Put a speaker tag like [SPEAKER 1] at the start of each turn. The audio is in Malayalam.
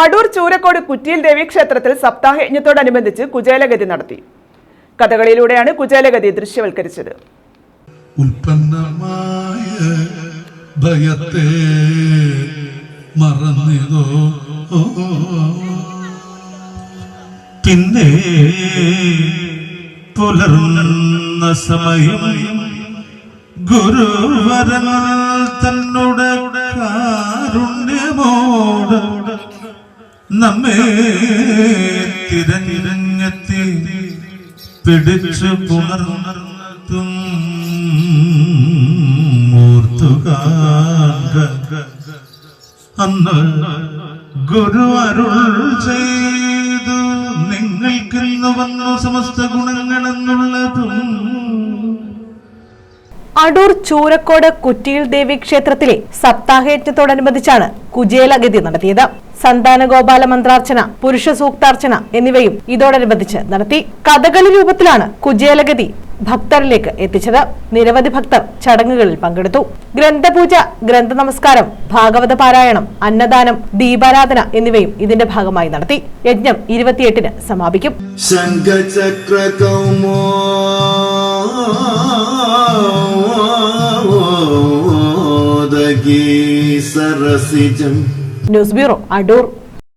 [SPEAKER 1] അടൂർ ചൂരക്കോട് കുറ്റിയിൽ ദേവി ക്ഷേത്രത്തിൽ സപ്താഹയജ്ഞത്തോടനുബന്ധിച്ച് കുചേലഗതി നടത്തി. കഥകളിയിലൂടെയാണ് കുചേലഗതി ദൃശ്യവൽക്കരിച്ചത്.
[SPEAKER 2] ഉൽപ്പന്നമായ ഭയത്തെ പിന്നെ പുലർന്ന സമയം ഗുരുവരൻ തന്നോട് നമ്മെ തിരഞ്ഞെത്തി പിടിച്ചു പുണർത്തും. ഓർത്തുകാക അന്ന് ഗുരു അരുൾ ചെയ്തു. നിങ്ങൾക്കിന്ന് വന്നു സമസ്ത ഗുണങ്ങളെന്നുള്ളതും
[SPEAKER 3] അടൂർ ചൂരക്കോട് കുറ്റിയിൽ ദേവി ക്ഷേത്രത്തിലെ സപ്താഹയജ്ഞത്തോടനുബന്ധിച്ചാണ് കുചേലഗതി നടത്തിയത്. സന്താനഗോപാല മന്ത്രാർച്ചന പുരുഷ സൂക്താർച്ചന എന്നിവയും ഇതോടനുബന്ധിച്ച് നടത്തി. കഥകളി രൂപത്തിലാണ് കുചേലഗതി ഭക്തരിലേക്ക് എത്തിച്ചത്. നിരവധി ഭക്തർ ചടങ്ങുകളിൽ പങ്കെടുത്തു. ഗ്രന്ഥപൂജ ഗ്രന്ഥ നമസ്കാരം ഭാഗവത പാരായണം അന്നദാനം ദീപാരാധന എന്നിവയും ഇതിന്റെ ഭാഗമായി നടത്തി. യജ്ഞം ഇരുപത്തിയെട്ടിന് സമാപിക്കും.
[SPEAKER 4] Sarasijam
[SPEAKER 3] news bureau Adoor.